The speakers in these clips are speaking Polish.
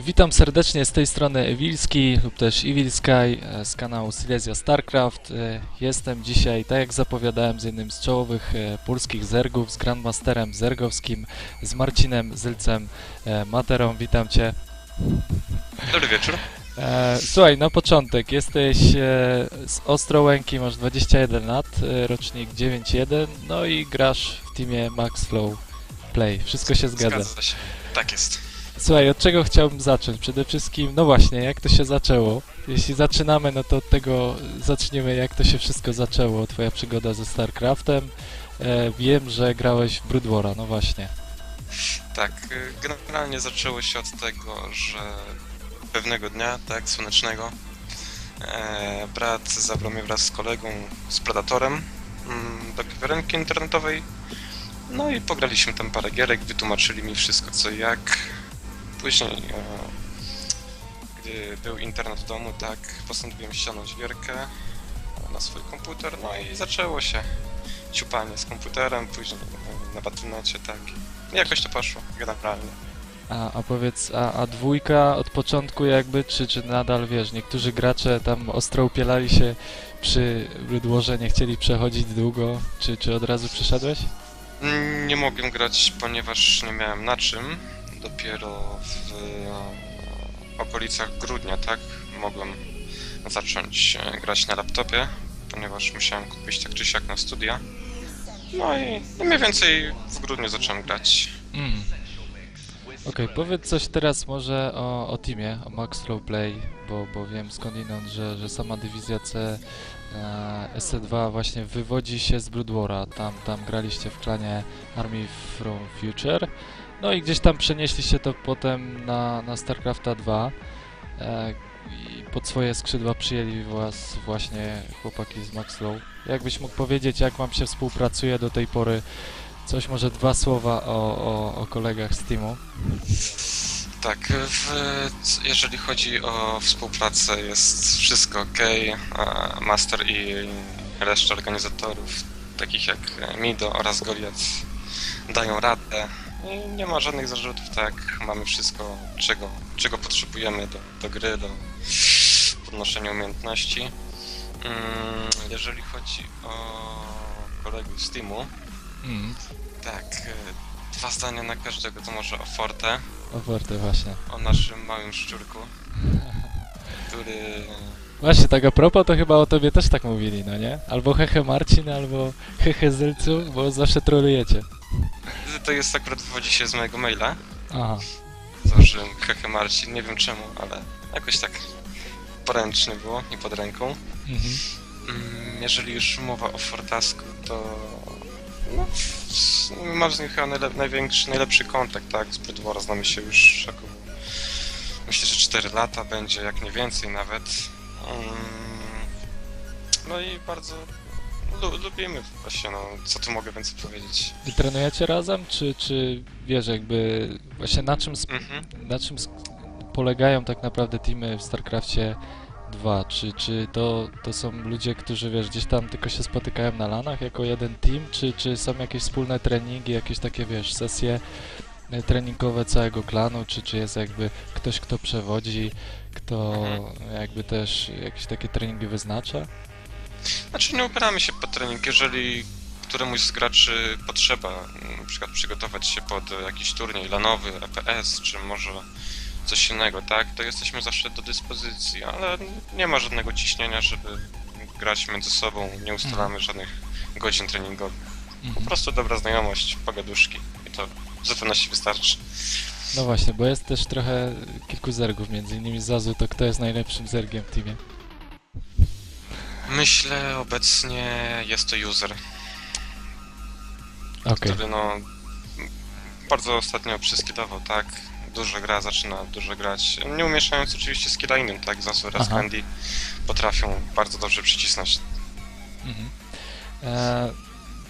Witam serdecznie z tej strony Ewilski lub też Evil Sky e, z kanału Silesia StarCraft. E, Jestem dzisiaj, tak jak zapowiadałem, z jednym z czołowych e, polskich zergów, z Grandmasterem Zergowskim, z Marcinem Zylcem Materą. Witam Cię. Dobry wieczór. Słuchaj, na początek, jesteś z Ostrołęki, masz 21 lat, rocznik 9.1, no i grasz w teamie MaxFlow Play. Wszystko się zgadza. Zgadza się. Tak jest. Słuchaj, od czego chciałbym zacząć? Przede wszystkim, no właśnie, jak to się zaczęło? Jeśli zaczynamy, no to od tego zaczniemy, jak to się wszystko zaczęło, twoja przygoda ze StarCraftem. E, wiem, że grałeś w Brood War'a, no właśnie. Tak, y, generalnie zaczęło się od tego, że pewnego dnia, tak, słonecznego, e, brat zabrał mnie wraz z kolegą, z Predatorem, mm, do kawiarenki internetowej. No i pograliśmy tam parę gierek, wytłumaczyli mi wszystko co i jak. Później, e, gdy był internet w domu, tak, postanowiłem ściągnąć gierkę na swój komputer, no i zaczęło się ciupanie z komputerem, później e, na Battle.necie, tak. Jakoś to poszło, generalnie. A, a powiedz, a, a dwójka od początku jakby, czy, czy nadal, wiesz, niektórzy gracze tam ostro upielali się przy Warze, nie chcieli przechodzić długo, czy, czy od razu przeszedłeś? Mm, Nie mogłem grać, ponieważ nie miałem na czym. Dopiero w e, okolicach grudnia, tak, mogłem zacząć e, grać na laptopie, ponieważ musiałem kupić tak czy siak na studia. No i mniej więcej w grudniu zacząłem grać. Mm. Okej, powiedz coś teraz może o, o teamie, o Max Flow Play, bo, bo wiem skądinąd, że, że sama dywizja C e, SC2 właśnie wywodzi się z Brood War'a. Tam, tam graliście w klanie Army from Future. No i gdzieś tam przenieśliście to potem na, na StarCrafta 2. E, I pod swoje skrzydła przyjęli was właśnie chłopaki z Max Flow. Jakbyś mógł powiedzieć, jak wam się współpracuje do tej pory? Coś może dwa słowa o, o, o kolegach z teamu. Tak, w, jeżeli chodzi o współpracę, jest wszystko ok. Master i reszta organizatorów, takich jak Mido oraz Goliath, dają radę. I nie ma żadnych zarzutów, tak. Mamy wszystko, czego, czego potrzebujemy do, do gry, do podnoszenia umiejętności. Mm, Jeżeli chodzi o kolegów z teamu, Mm. tak, e, dwa zdania na każdego, to może o Forte. Oferty właśnie. o naszym małym szczurku, który... Właśnie, tak a propos, to chyba o tobie też tak mówili, no nie? Albo hehe Marcin, albo hehe Zylcu, bo zawsze trolujecie. To jest akurat wywodzi się z mojego maila. Aha. Założyłem Hehe Marcin, nie wiem czemu, ale jakoś tak poręczny było i pod ręką. Mhm. Mm, Jeżeli już mowa o Fortasku, to... No, s- mam z nim chyba najle- największy, najlepszy kontakt, tak? Z Bydwora znamy się już około... Myślę, że 4 lata będzie, jak nie więcej nawet. Mm, No i bardzo lu lubimy właśnie, no, co tu mogę więcej powiedzieć. I trenujecie razem, czy, czy wiesz, jakby właśnie na czym, Mhm. na czym polegają tak naprawdę teamy w StarCraftie 2? Czy, czy to, to są ludzie, którzy wiesz, gdzieś tam tylko się spotykają na lanach jako jeden team, czy, czy są jakieś wspólne treningi, jakieś takie wiesz, sesje e, treningowe całego klanu, czy, czy jest jakby ktoś, kto przewodzi, kto Mhm. jakby też jakieś takie treningi wyznacza? Znaczy nie upieramy się pod trening, jeżeli któremuś z graczy potrzeba na przykład przygotować się pod jakiś turniej lanowy, EPS, czy może coś innego, tak, to jesteśmy zawsze do dyspozycji, ale nie ma żadnego ciśnienia, żeby grać między sobą, nie ustalamy żadnych godzin treningowych. Po Mhm. prostu dobra znajomość, pogaduszki i to w zupełności wystarczy. No właśnie, bo jest też trochę kilku zergów, między innymi Zazu, to kto jest najlepszym zergiem w teamie? Myślę obecnie jest to user, Okej. który no bardzo ostatnio przyskilował, tak? Dużo gra, zaczyna dużo grać. Nie umieszczając oczywiście skilla innym, tak? Zasu raz Aha. Candy potrafią bardzo dobrze przycisnąć. Mhm. E,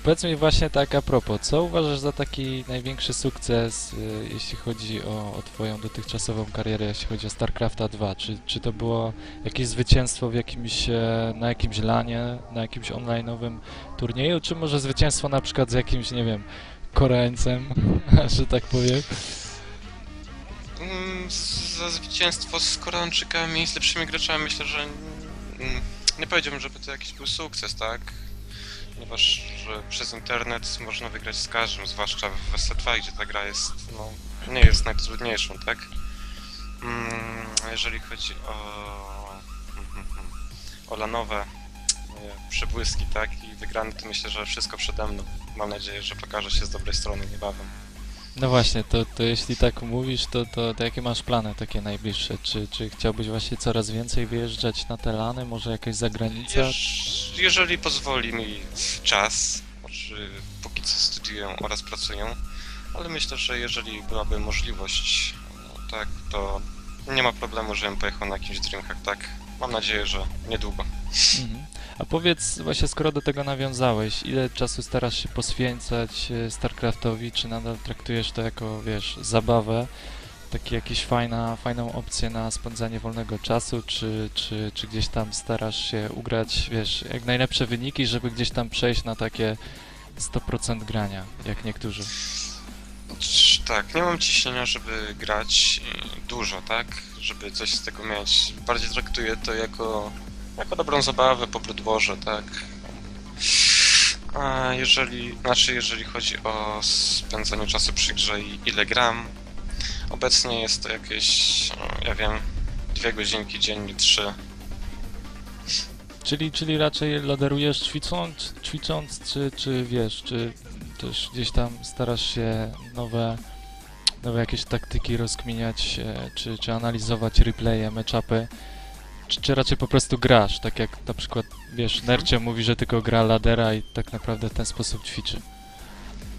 powiedz mi właśnie tak a propos, co uważasz za taki największy sukces, y, jeśli chodzi o, o twoją dotychczasową karierę, jeśli chodzi o StarCrafta 2? Czy, czy to było jakieś zwycięstwo w jakimś, e, na jakimś lanie, na jakimś online'owym turnieju, czy może zwycięstwo na przykład z jakimś, nie wiem, Koreańcem, że tak powiem? Mm, Za zwycięstwo z Koreańczykami, z lepszymi graczami myślę, że mm, nie powiedziałbym, żeby to jakiś był sukces, tak? Ponieważ przez internet można wygrać z każdym, zwłaszcza w SC2, gdzie ta gra jest, no, nie jest najtrudniejszą, tak? Mm, jeżeli chodzi o, o lanowe e, przebłyski, tak? I wygrany, to myślę, że wszystko przede mną. Mam nadzieję, że pokaże się z dobrej strony niebawem. No właśnie, to, to jeśli tak mówisz, to, to, to jakie masz plany takie najbliższe? Czy, czy chciałbyś właśnie coraz więcej wyjeżdżać na te lany, może jakaś zagranica? Jeż, jeżeli pozwoli mi czas, znaczy póki co studiuję oraz pracuję, ale myślę, że jeżeli byłaby możliwość, no, tak, to nie ma problemu, żebym pojechał na jakimś Dreamhack, tak? Mam nadzieję, że niedługo. Mhm. A powiedz właśnie, skoro do tego nawiązałeś, ile czasu starasz się poświęcać e, StarCraftowi, czy nadal traktujesz to jako, wiesz, zabawę, taki jakiś fajna, fajną opcję na spędzanie wolnego czasu, czy, czy, czy gdzieś tam starasz się ugrać, wiesz, jak najlepsze wyniki, żeby gdzieś tam przejść na takie 100% grania, jak niektórzy? Tak, nie mam ciśnienia, żeby grać y, dużo, tak? Żeby coś z tego mieć. Bardziej traktuję to jako, jako dobrą zabawę po brudworze, tak? A jeżeli, znaczy jeżeli chodzi o spędzanie czasu przy grze i ile gram, obecnie jest to jakieś, no, ja wiem, dwie godzinki dziennie, trzy. Czyli, czyli raczej laderujesz ćwicząc, ćwicząc czy, czy wiesz, czy też gdzieś tam starasz się nowe, nowe jakieś taktyki rozkminiać, e, czy, czy analizować replaye, matchupy, czy, czy raczej po prostu grasz, tak jak na przykład, wiesz, Nercie mówi, że tylko gra ladera i tak naprawdę w ten sposób ćwiczy.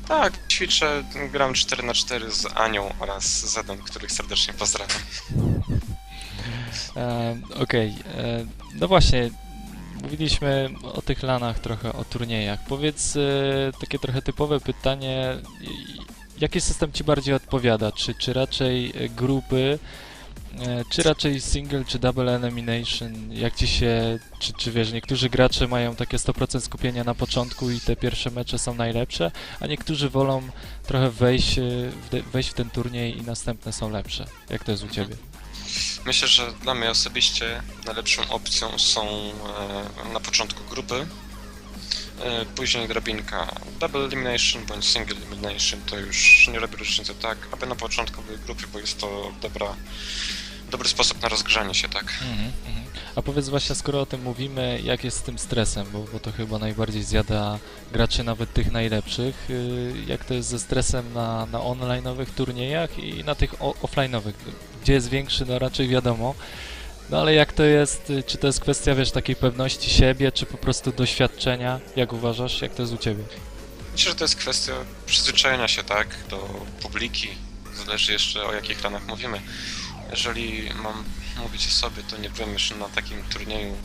Tak, ćwiczę, gram 4 na 4 z Anią oraz Zedem, których serdecznie pozdrawiam. E, Okej, e, no właśnie, mówiliśmy o tych lanach trochę, o turniejach. Powiedz e, takie trochę typowe pytanie, jaki system Ci bardziej odpowiada? Czy, czy raczej e, grupy, czy raczej single, czy double elimination? Jak Ci się, czy, czy wiesz, niektórzy gracze mają takie 100% skupienia na początku i te pierwsze mecze są najlepsze, a niektórzy wolą trochę wejść, e, w, wejść w ten turniej i następne są lepsze. Jak to jest u Ciebie? Myślę, że dla mnie osobiście najlepszą opcją są e, na początku grupy, e, później drabinka double elimination bądź single elimination, to już nie robi różnicy, tak, aby na początku były grupy, bo jest to dobra, dobry sposób na rozgrzanie się, tak. Mhm, mhm. A powiedz właśnie, skoro o tym mówimy, jak jest z tym stresem, bo, bo to chyba najbardziej zjada graczy nawet tych najlepszych. y, Jak to jest ze stresem na, na online'owych turniejach i na tych offline'owych? Gdzie jest większy, no raczej wiadomo. No ale jak to jest, y, czy to jest kwestia, wiesz, takiej pewności siebie, czy po prostu doświadczenia? Jak uważasz, jak to jest u Ciebie? Myślę, że to jest kwestia przyzwyczajenia się, tak, do publiki, zależy jeszcze o jakich ranach mówimy. Jeżeli mam mówić o sobie, to nie byłem jeszcze na takim turnieju,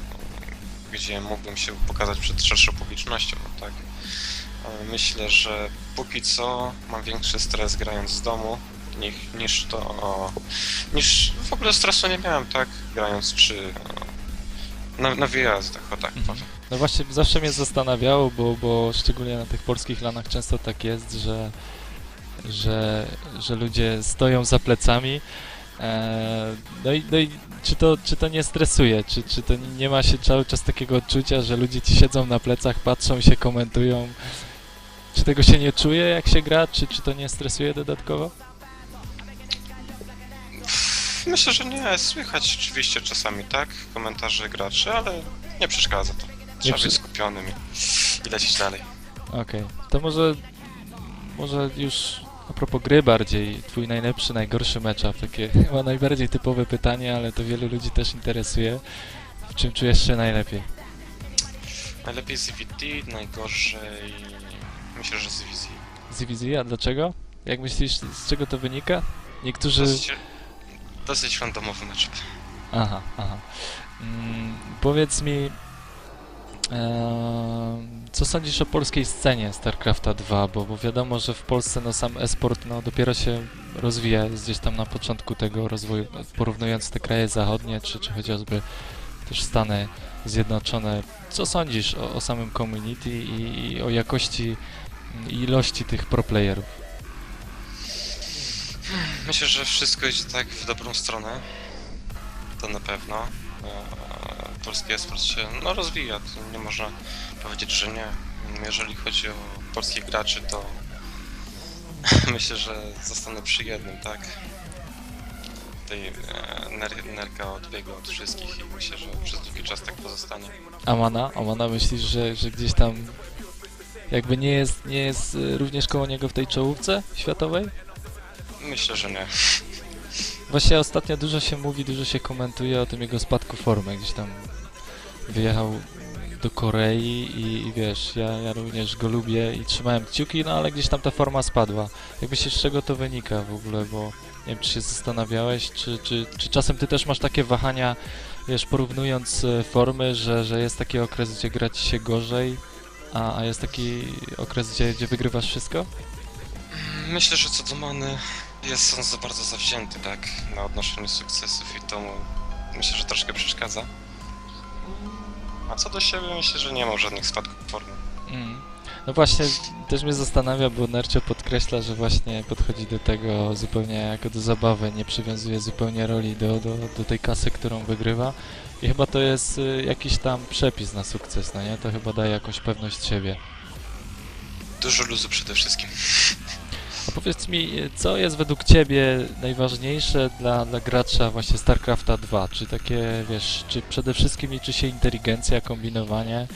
gdzie mógłbym się pokazać przed szerszą publicznością, no tak. Myślę, że póki co mam większy stres grając z domu niż, niż to, niż w ogóle stresu nie miałem, tak, grając przy, na, na wyjazdach, o tak Mhm. powiem. No właśnie, zawsze mnie zastanawiało, bo, bo szczególnie na tych polskich lanach często tak jest, że, że, że ludzie stoją za plecami. E, no i, no i czy, to, czy to nie stresuje? Czy, czy to nie ma się cały czas takiego odczucia, że ludzie ci siedzą na plecach, patrzą się, komentują? Czy tego się nie czuje, jak się gra? Czy, czy to nie stresuje dodatkowo? Myślę, że nie. Słychać oczywiście czasami, tak? Komentarze graczy, ale nie przeszkadza to. Trzeba przy- być skupionym i, i lecieć dalej. Okej, to może, może już a propos gry bardziej, twój najlepszy, najgorszy matchup, takie chyba najbardziej typowe pytanie, ale to wielu ludzi też interesuje. W czym czujesz się najlepiej? Najlepiej z EVT, najgorzej... Myślę, że z wizji. Z a dlaczego? Jak myślisz, z czego to wynika? Niektórzy... Dosyć, dosyć randomowy mecz. Aha, aha. Mm, powiedz mi, em, co sądzisz o polskiej scenie StarCrafta 2, bo, bo wiadomo, że w Polsce no, sam esport no, dopiero się rozwija, jest gdzieś tam na początku tego rozwoju, porównując te kraje zachodnie, czy, czy chociażby też Stany Zjednoczone. Co sądzisz o, o samym community i, i o jakości i ilości tych pro playerów? Myślę, że wszystko idzie tak w dobrą stronę. To na pewno. E, Polski esport się no, rozwija, to nie można powiedzieć, że nie. Jeżeli chodzi o polskich graczy, to myślę, że zostanę przy jednym, tak? Tej e, ner nerka odbiega od wszystkich i myślę, że przez długi czas tak pozostanie. Amana? Amana myślisz, że, że gdzieś tam jakby nie jest, nie jest y, również koło niego w tej czołówce światowej? Myślę, że nie. Właśnie ostatnio dużo się mówi, dużo się komentuje o tym jego spadku formy. Gdzieś tam wyjechał do Korei i, i wiesz, ja, ja również go lubię i trzymałem kciuki, no ale gdzieś tam ta forma spadła. Jak myślisz, z czego to wynika w ogóle, bo nie wiem, czy się zastanawiałeś, czy, czy, czy czasem ty też masz takie wahania, wiesz, porównując e, formy, że, że jest taki okres, gdzie gra ci się gorzej, a, a jest taki okres, gdzie, gdzie wygrywasz wszystko? Myślę, że co do Many jest on za bardzo zawzięty, tak? Na odnoszeniu sukcesów i to mu myślę, że troszkę przeszkadza. A co do siebie, myślę, że nie ma żadnych spadków formy. Mm. No właśnie, też mnie zastanawia, bo Nercio podkreśla, że właśnie podchodzi do tego zupełnie jako do zabawy, nie przywiązuje zupełnie roli do, do, do tej kasy, którą wygrywa. I chyba to jest y, jakiś tam przepis na sukces, no nie? To chyba daje jakąś pewność siebie. Dużo luzu przede wszystkim. A powiedz mi, co jest według Ciebie najważniejsze dla, dla gracza właśnie StarCrafta 2? Czy takie, wiesz, czy przede wszystkim liczy się inteligencja, kombinowanie,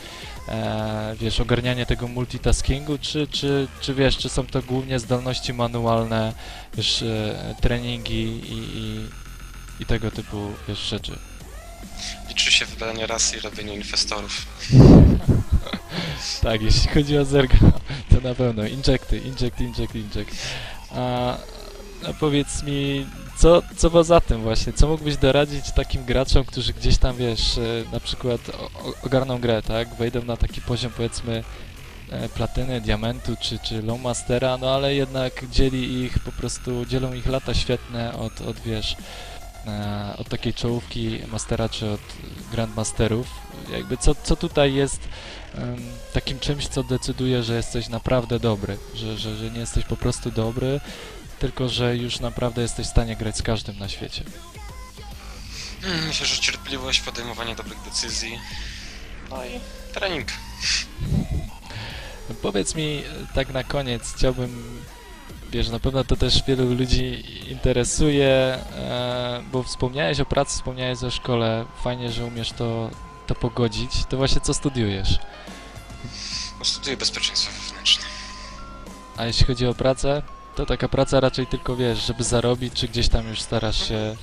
e, wiesz, ogarnianie tego multitaskingu, czy, czy, czy wiesz, czy są to głównie zdolności manualne, wiesz, e, treningi i, i, i tego typu, wiesz, rzeczy? Liczy się wydanie rasy i robienie infestorów. Tak, jeśli chodzi o Zerga, to na pewno. Injekty, inject, inject, inject. A, a powiedz mi, co, co poza tym właśnie, co mógłbyś doradzić takim graczom, którzy gdzieś tam, wiesz, e, na przykład ogarną grę, tak, wejdą na taki poziom, powiedzmy, e, platyny, diamentu czy, czy low mastera, no ale jednak dzieli ich po prostu, dzielą ich lata świetne od, od wiesz, od takiej czołówki mastera czy od grandmasterów. Jakby co, co tutaj jest takim czymś, co decyduje, że jesteś naprawdę dobry, że, że, że nie jesteś po prostu dobry, tylko że już naprawdę jesteś w stanie grać z każdym na świecie. Hmm, Myślę, że cierpliwość, podejmowanie dobrych decyzji. No i trening. Powiedz mi e, tak na koniec, chciałbym, wiesz, na pewno to też wielu ludzi interesuje, e, bo wspomniałeś o pracy, wspomniałeś o szkole, fajnie, że umiesz to, to pogodzić. To właśnie co studiujesz? Studiuję bezpieczeństwo wewnętrzne. A jeśli chodzi o pracę, to taka praca raczej tylko, wiesz, żeby zarobić, czy gdzieś tam już starasz się...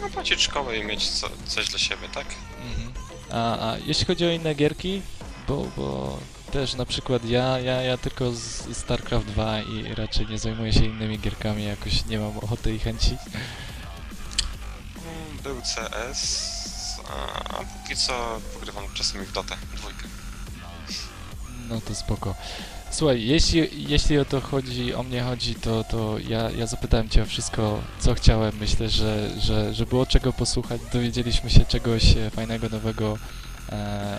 No, płacić szkołę i mieć co, coś dla siebie, tak? Mhm. A, a jeśli chodzi o inne gierki, bo, bo też na przykład ja, ja, ja tylko z StarCraft 2 i raczej nie zajmuję się innymi gierkami, jakoś nie mam ochoty i chęci. Mm, Był CS, a póki co pogrywam czasami w Dotę, dwójkę. No to spoko. Słuchaj, jeśli, jeśli o to chodzi, o mnie chodzi, to, to ja, ja zapytałem Cię o wszystko, co chciałem. Myślę, że, że, że było czego posłuchać. Dowiedzieliśmy się czegoś e, fajnego, nowego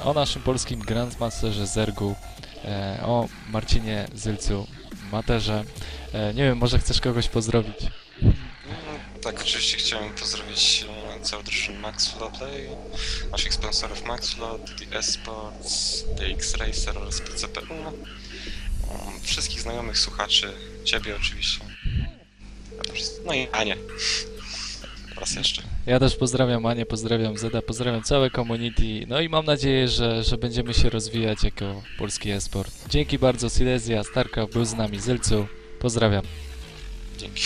o naszym polskim Grandmasterze Zergu, e, o Marcinie Zylcu, Materze. E, nie wiem, może chcesz kogoś pozdrowić? Tak, oczywiście chciałem pozdrowić e, całą drużynę Maxflow Play, naszych sponsorów Maxflow, TD Esports, DX Racer oraz PCPU. Wszystkich znajomych słuchaczy, ciebie oczywiście. No i Anię. Raz jeszcze. Ja też pozdrawiam Anię, pozdrawiam Zeda, pozdrawiam całe community. No i mam nadzieję, że, że będziemy się rozwijać jako polski e-sport. Dzięki bardzo Silesia, Starka był z nami, Zylcu. Pozdrawiam. Dzięki.